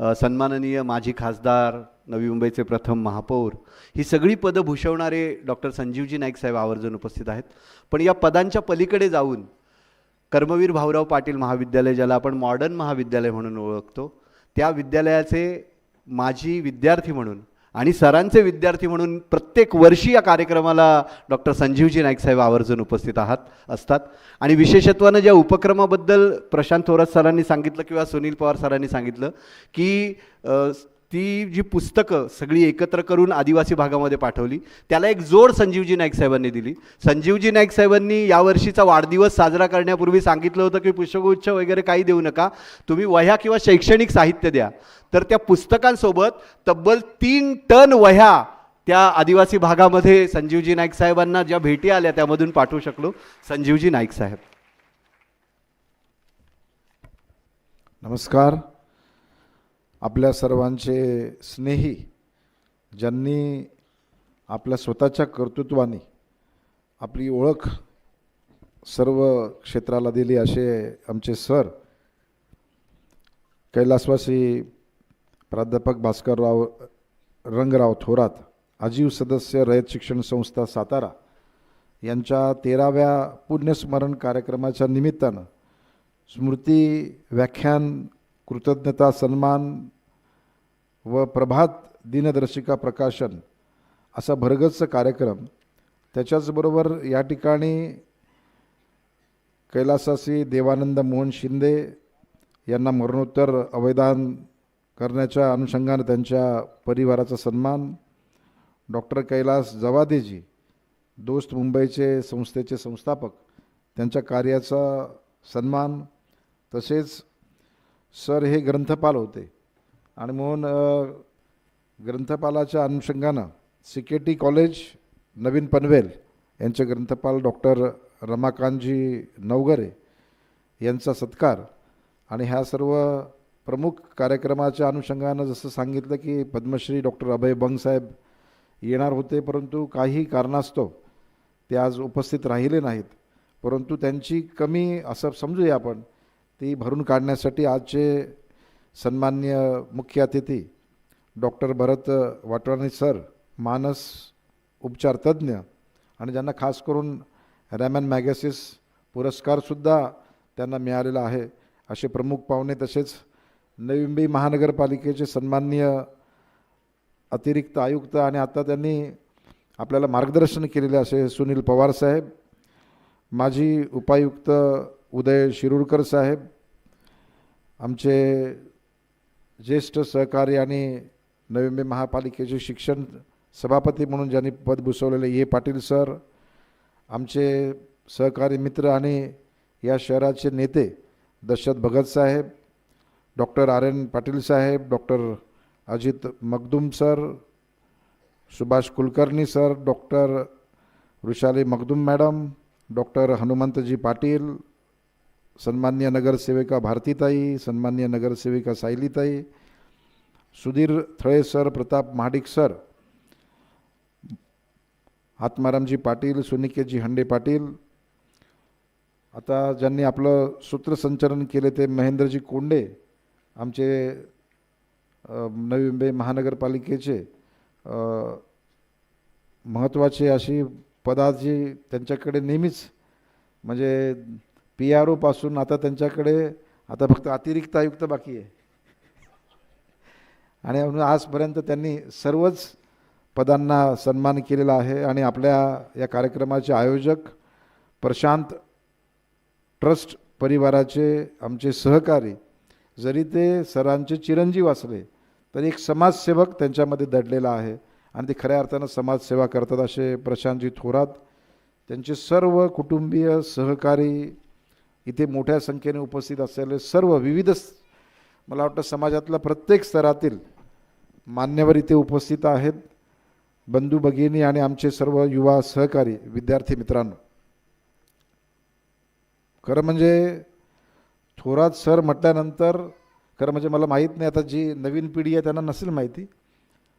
सन्माननीय माजी खासदार नवी मुंबईचे प्रथम महापौर ही सगळी पदं भूषवणारे डॉक्टर संजीवजी नाईक साहेब आवर्जून उपस्थित आहेत. पण या पदांच्या पलीकडे जाऊन कर्मवीर भाऊराव पाटील महाविद्यालय ज्याला आपण मॉडर्न महाविद्यालय म्हणून ओळखतो त्या विद्यालयाचे माजी विद्यार्थी म्हणून आणि सरांचे विद्यार्थी म्हणून प्रत्येक वर्षी या कार्यक्रमाला डॉक्टर संजीवजी नाईक साहेब आवर्जून उपस्थित आहात असतात. आणि विशेषत्वानं ज्या उपक्रमाबद्दल प्रशांत थोरात सरांनी सांगितलं किंवा सुनील पवार सरांनी सांगितलं की ती जी पुस्तकं सगळी एकत्र करून आदिवासी भागामध्ये पाठवली त्याला एक जोड संजीवजी नाईक साहेबांनी दिली. संजीवजी नाईक साहेबांनी यावर्षीचा वाढदिवस साजरा करण्यापूर्वी सांगितलं होतं की पुष्पगुच्छ वगैरे काही देऊ नका तुम्ही वह्या किंवा शैक्षणिक साहित्य द्या. तर त्या पुस्तकांसोबत तब्बल तीन टन वह्या त्या आदिवासी भागामध्ये संजीवजी नाईक साहेबांना ज्या भेटी आल्या त्यामधून पाठवू शकलो. संजीवजी नाईक साहेब. नमस्कार. आपल्या सर्वांचे स्नेही ज्यांनी आपल्या स्वतःच्या कर्तृत्वाने आपली ओळख सर्व क्षेत्राला दिली असे आमचे सर कैलासवासी प्राध्यापक भास्करराव रंगराव थोरात आजीव सदस्य रयत शिक्षण संस्था सातारा यांच्या तेराव्या पुण्यस्मरण कार्यक्रमाच्या निमित्तानं स्मृती व्याख्यान कृतज्ञता सन्मान व प्रभात दिनदर्शिका प्रकाशन असा भरगच्च कार्यक्रम त्याच्याचबरोबर या ठिकाणी कैलासासी देवानंद मोहन शिंदे यांना मरणोत्तर अवयदान करण्याच्या अनुषंगाने त्यांच्या परिवाराचा सन्मान डॉक्टर कैलास जवादेजी दोस्त मुंबईचे संस्थेचे संस्थापक त्यांच्या कार्याचा सन्मान तसेच सर हे ग्रंथपाल होते. आणि म्हणून ग्रंथपालाच्या अनुषंगानं सी के टी कॉलेज नवीन पनवेल यांचे ग्रंथपाल डॉक्टर रमाकांतजी नवगरे यांचा सत्कार आणि ह्या सर्व प्रमुख कार्यक्रमाच्या अनुषंगानं जसं सांगितलं की पद्मश्री डॉक्टर अभय बंगसाहेब येणार होते परंतु काही कारणास्तव ते आज उपस्थित राहिले नाहीत. परंतु त्यांची कमी असं समजूया आपण ती भरून काढण्यासाठी आजचे सन्मान्य मुख्य अतिथी डॉक्टर भरत वाटवाणी सर मानस उपचारतज्ज्ञ आणि ज्यांना खास करून रॅमॅन मॅगॅसिस पुरस्कारसुद्धा त्यांना मिळालेला आहे असे प्रमुख पाहुणे तसेच नवी मुंबई महानगरपालिकेचे सन्माननीय अतिरिक्त आयुक्त आणि आता त्यांनी आपल्याला मार्गदर्शन केलेले असे सुनील पवार साहेब माजी उपायुक्त उदय शिरूरकर साहेब आमचे ज्येष्ठ सहकारी आणि नवी मुंबई महापालिकेचे शिक्षण सभापती म्हणून ज्यांनी पद भूषवलेले ए. पाटील सर आमचे सहकारी मित्र आणि या शहराचे नेते Dashrath Bhagat saheb doctor R. N. Patil saheb doctor Ajit Magdum sir Subhash Kulkarni sir doctor Vrushali Magdum madam doctor Hanumantji Patil सन्मान्य नगरसेविका भारतीताई सन्मान्य नगरसेविका सायलीताई सुधीर थळे सर प्रताप महाडिक सर आत्मारामजी पाटील सुनिकेतजी हंडे पाटील आता ज्यांनी आपलं सूत्रसंचलन केले ते महेंद्रजी कोंडे आमचे नवी मुंबई महानगरपालिकेचे महत्त्वाचे अशी पदाची त्यांच्याकडे नेहमीच म्हणजे पी आर ओपासून आता त्यांच्याकडे आता फक्त अतिरिक्त आयुक्त बाकी आहे. आणि म्हणून आजपर्यंत त्यांनी सर्वच पदांना सन्मान केलेला आहे आणि आपल्या या कार्यक्रमाचे आयोजक प्रशांत ट्रस्ट परिवाराचे आमचे सहकारी जरी ते सरांचे चिरंजीव असले तरी एक समाजसेवक त्यांच्यामध्ये दडलेला आहे. आणि ते खऱ्या अर्थानं समाजसेवा करतात असे प्रशांतजी थोरात त्यांचे सर्व कुटुंबीय सहकारी इथे मोठ्या संख्येने उपस्थित असलेले सर्व विविध मला वाटतं समाजातल्या प्रत्येक स्तरातील मान्यवर इथे उपस्थित आहेत. बंधू भगिनी आणि आमचे सर्व युवा सहकारी विद्यार्थी मित्रांनो. खरं म्हणजे थोरात सर म्हटल्यानंतर खरं म्हणजे मला माहीत नाही आता जी नवीन पिढी आहे त्यांना नसेल माहिती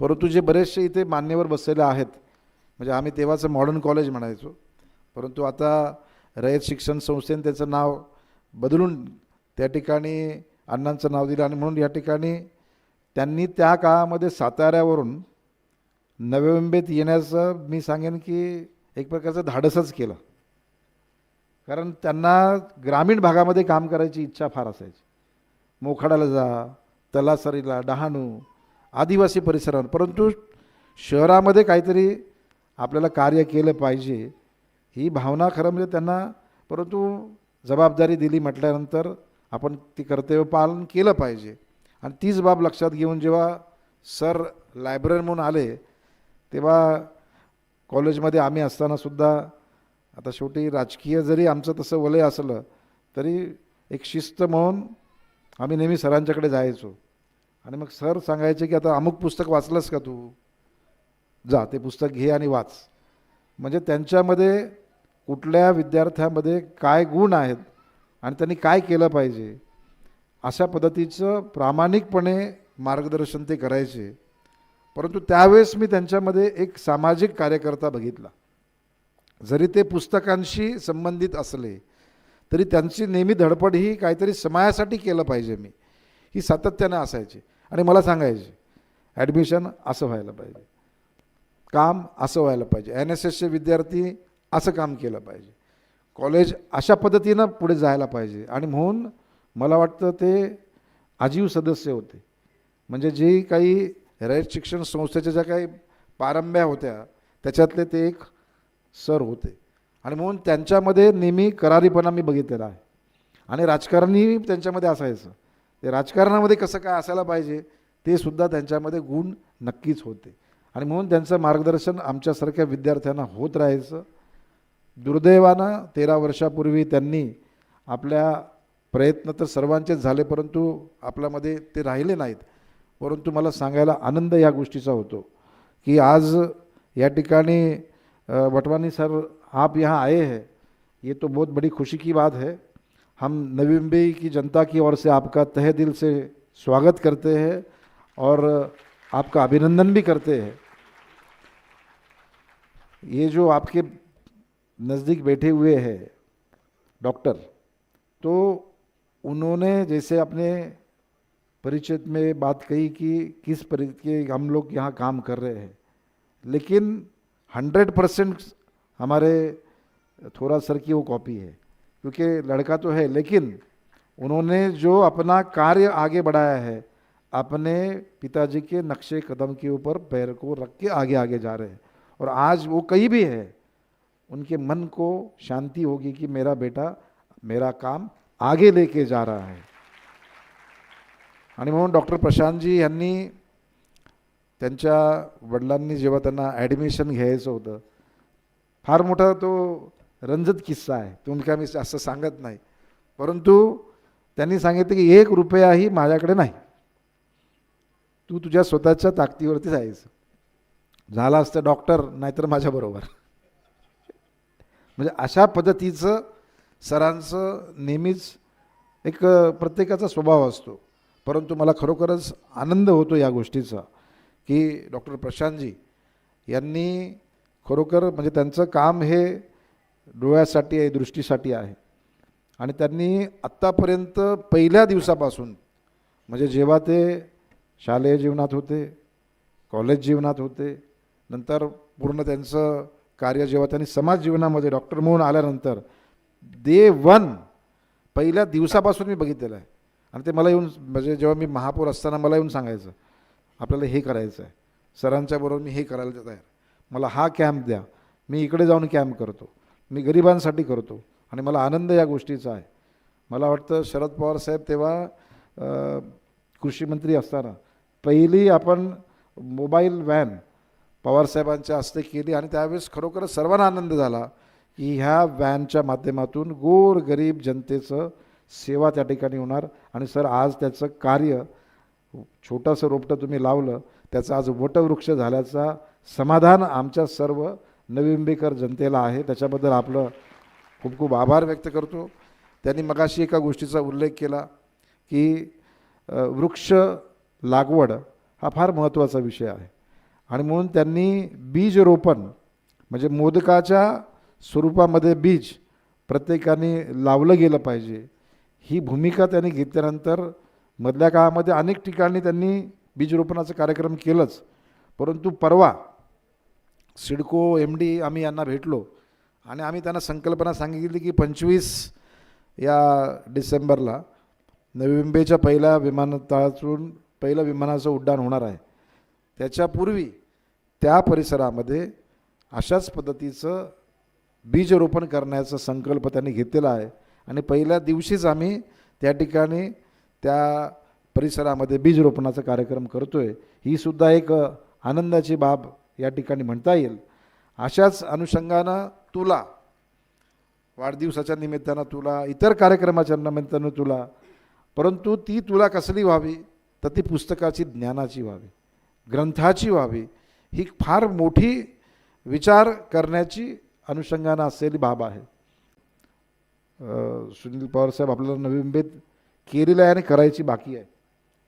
परंतु जे बरेचसे इथे मान्यवर बसलेले आहेत म्हणजे आम्ही तेव्हाचं मॉडर्न कॉलेज म्हणायचो परंतु आता रयत शिक्षण संस्थेने त्याचं नाव बदलून त्या ठिकाणी अण्णांचं नाव दिलं आणि म्हणून या ठिकाणी त्यांनी त्या काळामध्ये साताऱ्यावरून नवी मुंबईत येण्याचं मी सांगेन की एक प्रकारचं धाडसच केलं. कारण त्यांना ग्रामीण भागामध्ये काम करायची इच्छा फार असायची. मोखाड्याला जा तलासरीला डहाणू आदिवासी परिसरावर. परंतु शहरामध्ये काहीतरी आपल्याला कार्य केलं पाहिजे. ही भावना खरं म्हणजे त्यांना परंतु जबाबदारी दिली म्हटल्यानंतर आपण ती कर्तव्य पालन केलं पाहिजे. आणि तीच बाब लक्षात घेऊन जेव्हा सर लायब्ररी म्हणून आले तेव्हा कॉलेजमध्ये आम्ही असतानासुद्धा आता शेवटी राजकीय जरी आमचं तसं वलय असलं तरी एक शिस्त म्हणून आम्ही नेहमी सरांच्याकडे जायचो. आणि मग सर सांगायचे की आता अमुक पुस्तक वाचलंस का तू? जा ते पुस्तक घे आणि वाच. म्हणजे त्यांच्यामध्ये कुठल्या विद्यार्थ्यामध्ये काय गुण आहेत आणि त्यांनी काय केलं पाहिजे अशा पद्धतीचं प्रामाणिकपणे मार्गदर्शन ते करायचे. परंतु त्यावेळेस मी त्यांच्यामध्ये एक सामाजिक कार्यकर्ता बघितला. जरी ते पुस्तकांशी संबंधित असले तरी त्यांची नेहमी धडपड ही काहीतरी समाजासाठी केलं पाहिजे मी. ही सातत्यानं असायची. आणि मला सांगायचे ॲडमिशन असं व्हायला पाहिजे. काम असं व्हायला पाहिजे. एन एस एसचे विद्यार्थी असं काम केलं पाहिजे. कॉलेज अशा पद्धतीनं पुढे जायला पाहिजे. आणि म्हणून मला वाटतं ते आजीव सदस्य होते. म्हणजे जे काही रयत शिक्षण संस्थेच्या ज्या काही पारंब्या होत्या त्याच्यातले ते एक सर होते. आणि म्हणून त्यांच्यामध्ये नेहमी करारीपणा मी बघितलेला आहे. आणि राजकारणी त्यांच्यामध्ये असायचं. ते राजकारणामध्ये कसं काय असायला पाहिजे ते सुद्धा त्यांच्यामध्ये गुण नक्कीच होते. आणि म्हणून त्यांचं मार्गदर्शन आमच्यासारख्या विद्यार्थ्यांना होत राहायचं. दुर्दैवानं तेरा वर्षापूर्वी त्यांनी आपल्या प्रयत्न तर सर्वांचेच झाले परंतु आपल्यामध्ये ते राहिले नाहीत. परंतु मला सांगायला आनंद या गोष्टीचा होतो की आज या ठिकाणी वटवानी सर आप यहाँ आए हैं ये तो बहुत बड़ी खुशी की बात है। हम नवी मुंबई की जनता की ओर से आपका तहे दिल से स्वागत करते हैं और आपका अभिनंदन भी करते हैं। ये जो आपके नज़दीक बैठे हुए हैं, डॉक्टर। तो उन्होंने जैसे अपने परिचय में बात कही कि किस के हम लोग यहाँ काम कर रहे हैं, लेकिन हंड्रेड परसेंट हमारे थोड़ा सर की वो कॉपी है, क्योंकि लड़का तो है, लेकिन उन्होंने जो अपना कार्य आगे बढ़ाया है, अपने पिताजी के नक्शे कदम के ऊपर पैर को रख के आगे आगे जा रहे हैं। और आज वो कहीं भी है उनके मन को शांति होगी कि मेरा बेटा मेरा काम आगे लेके जा रहा है। आणि म्हणून डॉक्टर प्रशांतजी यांनी त्यांच्या वडिलांनी जेव्हा त्यांना ॲडमिशन घ्यायचं होतं फार मोठा तो रंजत किस्सा आहे. तुम्ही काय मी असं सांगत नाही. परंतु त्यांनी सांगितलं की एक रुपयाही माझ्याकडे नाही. तू तुझ्या स्वतःच्या ताकदीवरती जायचं. झाला असतं डॉक्टर नाहीतर माझ्याबरोबर म्हणजे अशा पद्धतीचं सरांचं नेहमीच एक प्रत्येकाचा स्वभाव असतो. परंतु मला खरोखरच आनंद होतो या गोष्टीचा की डॉक्टर प्रशांतजी यांनी खरोखर म्हणजे त्यांचं काम हे डोळ्यासाठी आहे दृष्टीसाठी आहे. आणि त्यांनी आत्तापर्यंत पहिल्या दिवसापासून म्हणजे जेव्हा ते शालेय जीवनात होते कॉलेज जीवनात होते नंतर पूर्ण त्यांचं कार्य जेव्हा त्यांनी समाज जीवनामध्ये डॉक्टर म्हणून आल्यानंतर दे वन पहिल्या दिवसापासून मी बघितलेलं आहे. आणि ते मला येऊन म्हणजे जेव्हा मी महापौर असताना मला येऊन सांगायचं आपल्याला हे करायचं आहे सरांच्या बरोबर मी हे करायला तयार मला हा कॅम्प द्या. मी इकडे जाऊन कॅम्प करतो. मी गरिबांसाठी करतो. आणि मला आनंद या गोष्टीचा आहे. मला वाटतं शरद पवार साहेब तेव्हा कृषीमंत्री कृषी मंत्री असताना पहिली आपण मोबाईल व्हॅन पवारसाहेबांच्या हस्ते केली आणि त्यावेळेस खरोखर सर्वांना आनंद झाला की ह्या व्हॅनच्या माध्यमातून गोर गरीब जनतेचं सेवा त्या ठिकाणी होणार. आणि सर आज त्याचं कार्य छोटंसं रोपटं तुम्ही लावलं त्याचं आज वटवृक्ष झाल्याचा समाधान आमच्या सर्व नवी जनतेला आहे. त्याच्याबद्दल आपलं खूप खूप आभार व्यक्त करतो. त्यांनी मगाशी एका गोष्टीचा उल्लेख केला की वृक्ष लागवड हा फार महत्त्वाचा विषय आहे. आणि म्हणून त्यांनी बीज रोपण म्हणजे मोदकाच्या स्वरूपामध्ये बीज प्रत्येकाने लावलं गेलं पाहिजे. ही भूमिका त्यांनी घेतल्यानंतर मधल्या काळामध्ये अनेक ठिकाणी त्यांनी बीजरोपणाचा कार्यक्रम केलंच. परंतु परवा सिडको एम डी आम्ही यांना भेटलो आणि आम्ही त्यांना संकल्पना सांगितली की पंचवीस या डिसेंबरला नवी मुंबईच्या पहिल्या विमानतळातून पहिलं विमानाचं उड्डाण होणार आहे. त्याच्यापूर्वी त्या परिसरामध्ये अशाच पद्धतीचं बीजरोपण करण्याचा संकल्प त्यांनी घेतलेला आहे. आणि पहिल्या दिवशीच आम्ही त्या ठिकाणी त्या परिसरामध्ये बीजरोपणाचा कार्यक्रम करतो आहे ही सुद्धा एक आनंदाची बाब या ठिकाणी म्हणता येईल. अशाच अनुषंगानं तुला वाढदिवसाच्या निमित्तानं तुला इतर कार्यक्रमाच्या निमित्तानं तुला परंतु ती तुला कसली व्हावी? तर ती पुस्तकाची ज्ञानाची व्हावी. ग्रंथाची व्हावी. ही फार मोठी विचार करण्याची अनुषंगानं असलेली बाब आहे. सुनील सुनील पवारसाहेब आपल्याला नवी मुंबईत केलेलं आहे आणि करायची बाकी आहे.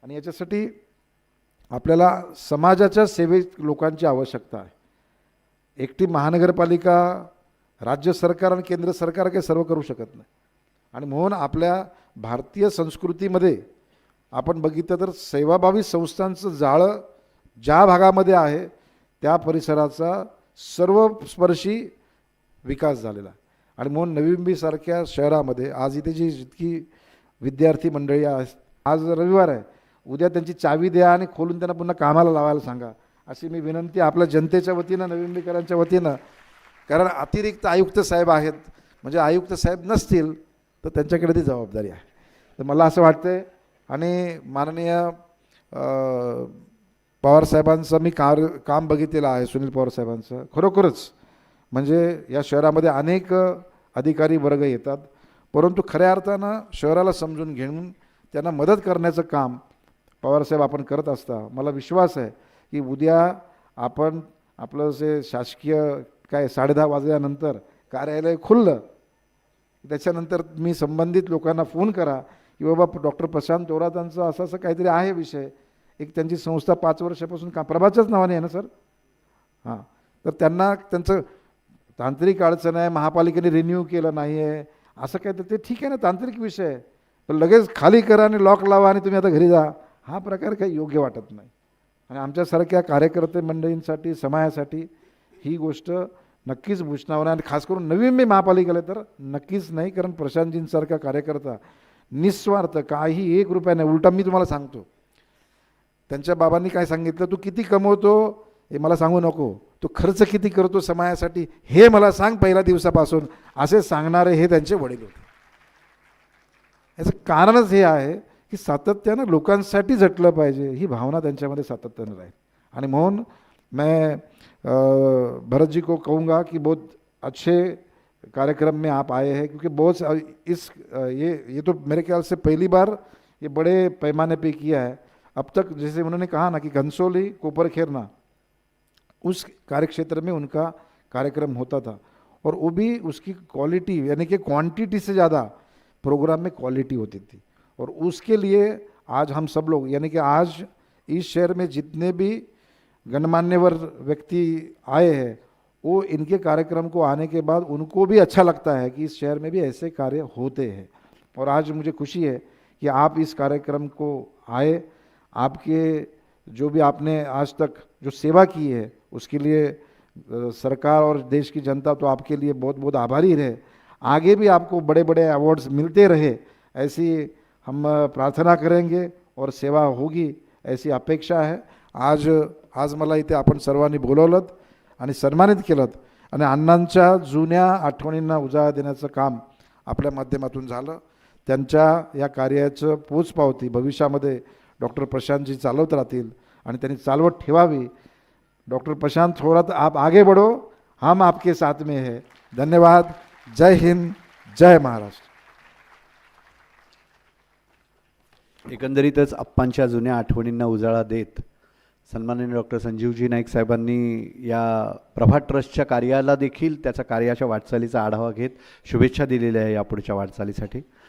आणि याच्यासाठी आपल्याला समाजाच्या सेवेत लोकांची आवश्यकता आहे. एकटी महानगरपालिका राज्य सरकार आणि केंद्र सरकार काही सर्व करू शकत नाही. आणि म्हणून आपल्या भारतीय संस्कृतीमध्ये आपण बघितलं तर सेवाभावी संस्थांचं जाळं ज्या भागामध्ये आहे त्या परिसराचा सर्वस्पर्शी विकास झालेला आहे. आणि म्हणून नवी शहरामध्ये आज इथे जी जितकी विद्यार्थी मंडळी आहे आज रविवार आहे उद्या त्यांची चावी द्या आणि खोलून त्यांना पुन्हा कामाला लावायला सांगा. अशी मी विनंती आपल्या जनतेच्या वतीनं नवी वतीनं. कारण अतिरिक्त आयुक्त साहेब आहेत. म्हणजे आयुक्त साहेब नसतील तर त्यांच्याकडे ती जबाबदारी आहे. तर मला असं वाटतं आणि माननीय पवारसाहेबांचं मी कार काम बघितलेलं आहे सुनील पवारसाहेबांचं खरोखरच म्हणजे या शहरामध्ये अनेक अधिकारी वर्ग येतात परंतु खऱ्या अर्थानं शहराला समजून घेऊन त्यांना मदत करण्याचं काम पवारसाहेब आपण करत असता मला विश्वास आहे की उद्या आपण आपलं जे शासकीय काय साडेदहा वाजल्यानंतर कार्यालय खुललं त्याच्यानंतर मी संबंधित लोकांना फोन करा की बाबा डॉक्टर प्रशांत तोरातांचं असं असं काहीतरी आहे विषय एक त्यांची संस्था पाच वर्षापासून का प्रभाच्याच नावाने आहे ना सर? हां. तर त्यांना त्यांचं तांत्रिक अडचण आहे महापालिकेने रिन्यू केलं नाही आहे असं काय तर ते ठीक आहे ना तांत्रिक विषय आहे. पण लगेच खाली करा आणि लॉक लावा आणि तुम्ही आता घरी जा. हा प्रकार काही योग्य वाटत नाही. आणि आमच्यासारख्या कार्यकर्ते मंडळींसाठी समाजासाठी ही गोष्ट नक्कीच भूषणावर आहे. आणि खास करून नवीन मी महापालिकेला तर नक्कीच नाही कारण प्रशांतजींसारखा कार्यकर्ता निस्वार्थ काही एक रुपया नाही. उलटा मी तुम्हाला सांगतो. त्यांच्या बाबांनी काय सांगितलं? तू किती कमवतो हे मला सांगू नको. तू खर्च किती करतो समाजासाठी हे मला सांग पहिल्या दिवसापासून. असे सांगणारे हे त्यांचे वडील होते. याचं कारणच हे आहे की सातत्यानं लोकांसाठी झटलं पाहिजे. ही भावना त्यांच्यामध्ये सातत्यानं राहील. आणि म्हणून मैं अ, भरत जी को कहूँगा कि बहुत अच्छे कार्यक्रम में आप आए हैं क्योंकि बहुत इस ये ये तो मेरे ख्याल से पहली बार ये बड़े पैमाने पे किया है। अब तक जैसे उन्होंने कहा ना कि घनसोली कोपर खेरना उस कार्यक्षेत्र में उनका कार्यक्रम होता था। और वो भी उसकी क्वालिटी यानी कि क्वांटिटी से ज़्यादा प्रोग्राम में क्वालिटी होती थी। और उसके लिए आज हम सब लोग, यानी कि आज इस शहर में जितने भी गणमान्यवर व्यक्ति आए हैं, वो इनके कार्यक्रम को आने के बाद उनको भी अच्छा लगता है कि इस शहर में भी ऐसे कार्य होते हैं। और आज मुझे खुशी है कि आप इस कार्यक्रम को आए आपके जो भी आपने आज तक जो सेवा की है उसके लिए सरकार और देश की जनता तो आपके लिए बहुत बहुत आभारी रहे। आगे भी आपको बड़े बड़े अवार्ड्स मिलते रहे ऐसी हम प्रार्थना करेंगे और सेवा होगी ऐसी अपेक्षा आहे आज आज मला इथे आपण सर्वांनी बोलवलं आणि सन्मानित केलं आणि अण्णांच्या जुन्या आठवणींना उजाळा देण्याचं काम आपल्या माध्यमातून झालं. त्यांच्या या कार्याचं पोचपावती भविष्यामध्ये डॉक्टर प्रशांतजी चालवत राहतील आणि त्यांनी चालवत ठेवावी. डॉक्टर प्रशांत थोरात आप आगे बढ़ो. हम आपके साथ में है. धन्यवाद. जय हिंद. जय महाराष्ट्र. एकंदरीतच अप्पांच्या जुन्या आठवणींना उजाळा देत सन्माननीय डॉक्टर संजीवजी नाईक साहेबांनी या प्रभात ट्रस्टच्या कार्याला देखील त्याचा कार्याच्या वाटचालीचा आढावा घेत शुभेच्छा दिलेल्या आहे यापुढच्या वाटचालीसाठी.